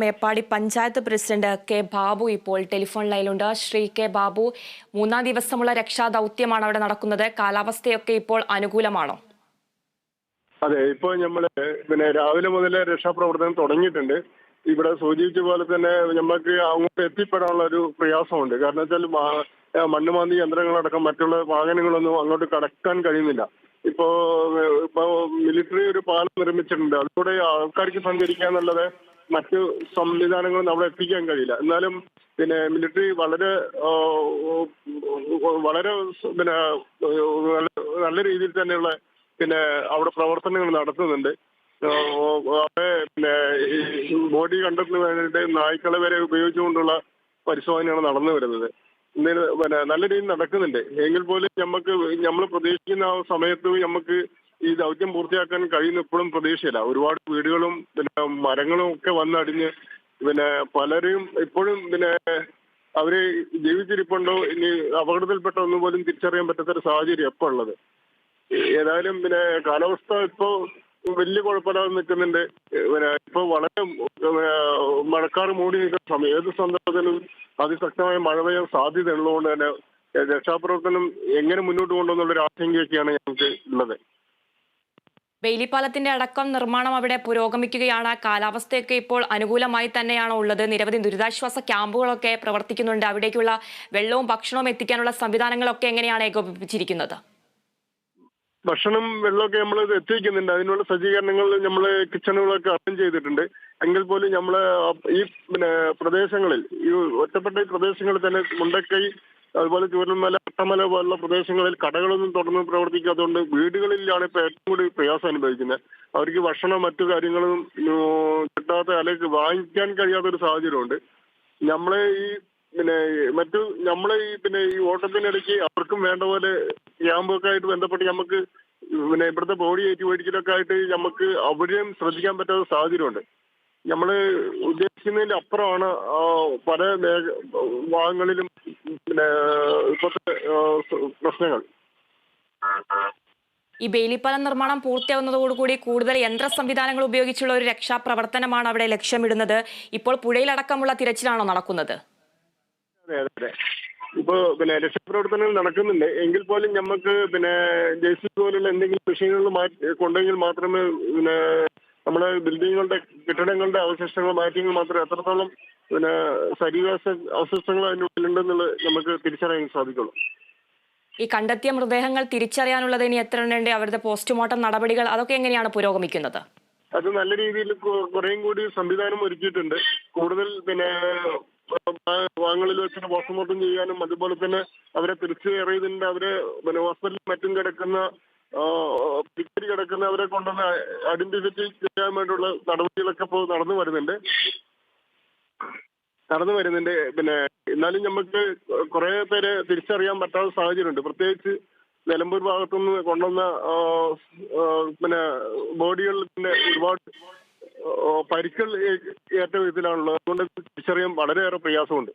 Meppadi panchayat president K Babu ഇപ്പോൾ telephone ലൈനിലുണ്ട്. Shri K Babu മൂന്നാം ദിവസമുള്ള രക്ഷാദൗത്യമാണ് അവിടെ നടക്കുന്നത്. കാലാവസ്ഥയൊക്കെ ഇപ്പോൾ അനുകൂലമാണോ? അതെ ഇപ്പോൾ നമ്മൾ പിന്നെ രാവിലെ മുതൽ രക്ഷാപ്രവർത്തനം തുടങ്ങിയിട്ടുണ്ട്. ഇവിടെ സൂചിപ്പിച്ച പോലെ തന്നെ നമുക്ക് അങ്ങോട്ട് എത്തിപ്പെടാനുള്ള ഒരു പ്രയാസമുണ്ട്. കാരണം വെച്ചാൽ മണ്ണ് മാന്തി യന്ത്രങ്ങളടക്കം മറ്റുള്ള വാഹനങ്ങളൊന്നും അങ്ങോട്ട് കടക്കാൻ കഴിയുന്നില്ല. ഇപ്പോ ഇപ്പോ മിലിറ്ററി ഒരു പാലം നിർമ്മിച്ചിട്ടുണ്ട്. അതിലൂടെ ആൾക്കാർക്ക് സഞ്ചരിക്കാന്നുള്ളത് മറ്റു സംവിധാനങ്ങളും അവിടെ എത്തിക്കാൻ കഴിയില്ല. എന്നാലും പിന്നെ മിലിറ്ററി വളരെ വളരെ പിന്നെ നല്ല- രീതിയിൽ തന്നെയുള്ള പിന്നെ അവിടെ പ്രവർത്തനങ്ങൾ നടത്തുന്നുണ്ട്. അവിടെ പിന്നെ ബോഡി കണ്ടെത്തുന്ന വേണ്ടിയിട്ട് നായ്ക്കളെ വരെ ഉപയോഗിച്ചുകൊണ്ടുള്ള പരിശോധനയാണ് നടന്നു വരുന്നത്. പിന്നെ നല്ല രീതിയിൽ നടക്കുന്നുണ്ട്. എങ്കിൽ പോലും നമുക്ക് നമ്മൾ പ്രതീക്ഷിക്കുന്ന ആ സമയത്ത് നമുക്ക് ഈ ദൗത്യം പൂർത്തിയാക്കാൻ കഴിയുന്ന ഇപ്പോഴും പ്രതീക്ഷയില്ല. ഒരുപാട് വീടുകളും പിന്നെ മരങ്ങളും ഒക്കെ വന്നടിഞ്ഞ് പിന്നെ പലരും ഇപ്പോഴും പിന്നെ അവർ ജീവിച്ചിരിപ്പുണ്ടോ? ഇനി അപകടത്തിൽപ്പെട്ട ഒന്നും പോലും തിരിച്ചറിയാൻ പറ്റാത്തൊരു സാഹചര്യം എപ്പോൾ ഉള്ളത്. ഏതായാലും പിന്നെ കാലാവസ്ഥ ഇപ്പോ വലിയ കുഴപ്പമില്ലാതെ നിൽക്കുന്നുണ്ട്. പിന്നെ ഇപ്പൊ വളരെ മഴക്കാർ മൂടി നിൽക്കുന്ന സമയം. ഏത് സന്ദർഭത്തിലും അതിശക്തമായ മഴ പെയ്യാൻ സാധ്യത ഉള്ളതുകൊണ്ട് തന്നെ രക്ഷാപ്രവർത്തനം എങ്ങനെ മുന്നോട്ട് കൊണ്ടുപോകുന്നുള്ളൊരു ആശങ്കയൊക്കെയാണ് ഞങ്ങൾക്ക് ഉള്ളത്. ബെയിലിപ്പാലത്തിന്റെ അടക്കം നിർമ്മാണം അവിടെ പുരോഗമിക്കുകയാണ്. കാലാവസ്ഥയൊക്കെ ഇപ്പോൾ അനുകൂലമായി തന്നെയാണ് ഉള്ളത്. നിരവധി ദുരിതാശ്വാസ ക്യാമ്പുകളൊക്കെ പ്രവർത്തിക്കുന്നുണ്ട്. അവിടേക്കുള്ള വെള്ളവും ഭക്ഷണവും എത്തിക്കാനുള്ള സംവിധാനങ്ങളൊക്കെ എങ്ങനെയാണ് ഏകോപിപ്പിച്ചിരിക്കുന്നത്? ഭക്ഷണം വെള്ളമൊക്കെ നമ്മൾ എത്തിക്കുന്നുണ്ട് അതിനുള്ള സജ്ജീകരണങ്ങൾ നമ്മൾ കിച്ചണുകളൊക്കെ അറേഞ്ച് ചെയ്തിട്ടുണ്ട്. എങ്കിൽ പോലും നമ്മൾ ഈ പിന്നെ പ്രദേശങ്ങളിൽ ഈ ഒറ്റപ്പെട്ട ഈ പ്രദേശങ്ങളിൽ തന്നെ മുണ്ടക്കൈ അതുപോലെ ചൂരൽമല അട്ടമല പോലുള്ള പ്രദേശങ്ങളിൽ കടകളൊന്നും തുറന്ന് പ്രവർത്തിക്കാത്തതുകൊണ്ട് വീടുകളിലാണ് ഇപ്പൊ ഏറ്റവും കൂടുതൽ പ്രയാസം അനുഭവിക്കുന്നത്. അവർക്ക് ഭക്ഷണം മറ്റു കാര്യങ്ങളും കിട്ടാത്ത അല്ലെങ്കിൽ വാങ്ങിക്കാൻ കഴിയാത്ത ഒരു സാഹചര്യമുണ്ട്. നമ്മളെ ഈ പിന്നെ മറ്റു നമ്മളെ ഈ പിന്നെ ഈ ഓട്ടത്തിനിടയ്ക്ക് അവർക്കും വേണ്ട പോലെ ക്യാമ്പൊക്കെ ആയിട്ട് ബന്ധപ്പെട്ട് നമുക്ക് പിന്നെ ഇവിടുത്തെ ബോഡി ഏറ്റുമേടിക്കലൊക്കെ ആയിട്ട് നമുക്ക് അവിടെയും ശ്രദ്ധിക്കാൻ പറ്റാത്ത സാഹചര്യമുണ്ട്. നമ്മൾ ഉദ്ദേശിക്കുന്നതിന്റെ അപ്പുറമാണ് പല ഭാഗങ്ങളിലും പിന്നെ ആ, പ്രശ്നങ്ങൾ. ഈ ബെയിലിപ്പാലം നിർമ്മാണം പൂർത്തിയാവുന്നതോടുകൂടി കൂടുതൽ യന്ത്ര സംവിധാനങ്ങൾ ഉപയോഗിച്ചുള്ള ഒരു രക്ഷാപ്രവർത്തനമാണ് അവിടെ ലക്ഷ്യമിടുന്നത്. ഇപ്പോൾ പുഴയിലടക്കമുള്ള തിരച്ചിലാണോ നടക്കുന്നത്? അതെ അതെ പിന്നെ രക്ഷാപ്രവർത്തനങ്ങൾ നടക്കുന്നുണ്ട് എങ്കിൽ പോലും നമുക്ക് പിന്നെ ജെ സി പോലുള്ള എന്തെങ്കിലും മെഷീനുകൾ മാറ്റി കൊണ്ടെങ്കിൽ മാത്രമേ പിന്നെ നമ്മുടെ ബിൽഡിങ്ങുകളുടെ കെട്ടിടങ്ങളുടെ അവശിഷ്ടങ്ങൾ മാറ്റിയെങ്കിൽ മാത്രമേ എത്രത്തോളം പിന്നെ ശരീരാവശ അവശിഷ്ടങ്ങൾ അതിനുള്ളിലുണ്ടെന്നുള്ളത് നമുക്ക് തിരിച്ചറിയാൻ സാധിക്കുള്ളൂ. ഈ കണ്ടെത്തിയ മൃതദേഹങ്ങൾ തിരിച്ചറിയാനുള്ളത് ഇനി എത്ര എണ്ണുണ്ട് അവരുടെ പോസ്റ്റ്മോർട്ടം നടപടികൾ അതൊക്കെ എങ്ങനെയാണ് പുരോഗമിക്കുന്നത്? അത് നല്ല രീതിയിൽ കുറേയും കൂടി സംവിധാനം ഒരുക്കിയിട്ടുണ്ട്. കൂടുതൽ പിന്നെ വാങ്ങളിൽ വെച്ചിട്ട് പോസ്റ്റ്മോർട്ടം ചെയ്യാനും അതുപോലെ തന്നെ അവരെ തിരിച്ചു കയറിയതിന്റെ അവരെ പിന്നെ ഹോസ്പിറ്റലിൽ മറ്റും കിടക്കുന്ന ടിക്കറ്റ് കിടക്കുന്ന അവരെ കൊണ്ടുവന്ന് ഐഡന്റിഫൈ ചെയ്യാൻ വേണ്ടിയുള്ള നടപടികളൊക്കെ ഇപ്പോൾ നടന്നു വരുന്നുണ്ട്. നടന്നു വരുന്നുണ്ട്. പിന്നെ എന്നാലും നമുക്ക് കുറെ പേരെ തിരിച്ചറിയാൻ പറ്റാത്ത സാഹചര്യമുണ്ട്. പ്രത്യേകിച്ച് നിലമ്പൂർ ഭാഗത്തുനിന്ന് കൊണ്ടുവന്ന പിന്നെ ബോഡികളിൽ പിന്നെ ഒരുപാട് പരിക്കൾ ഏറ്റ വിധത്തിലാണുള്ളത്. അതുകൊണ്ട് തിരിച്ചറിയാൻ വളരെയേറെ പ്രയാസമുണ്ട്.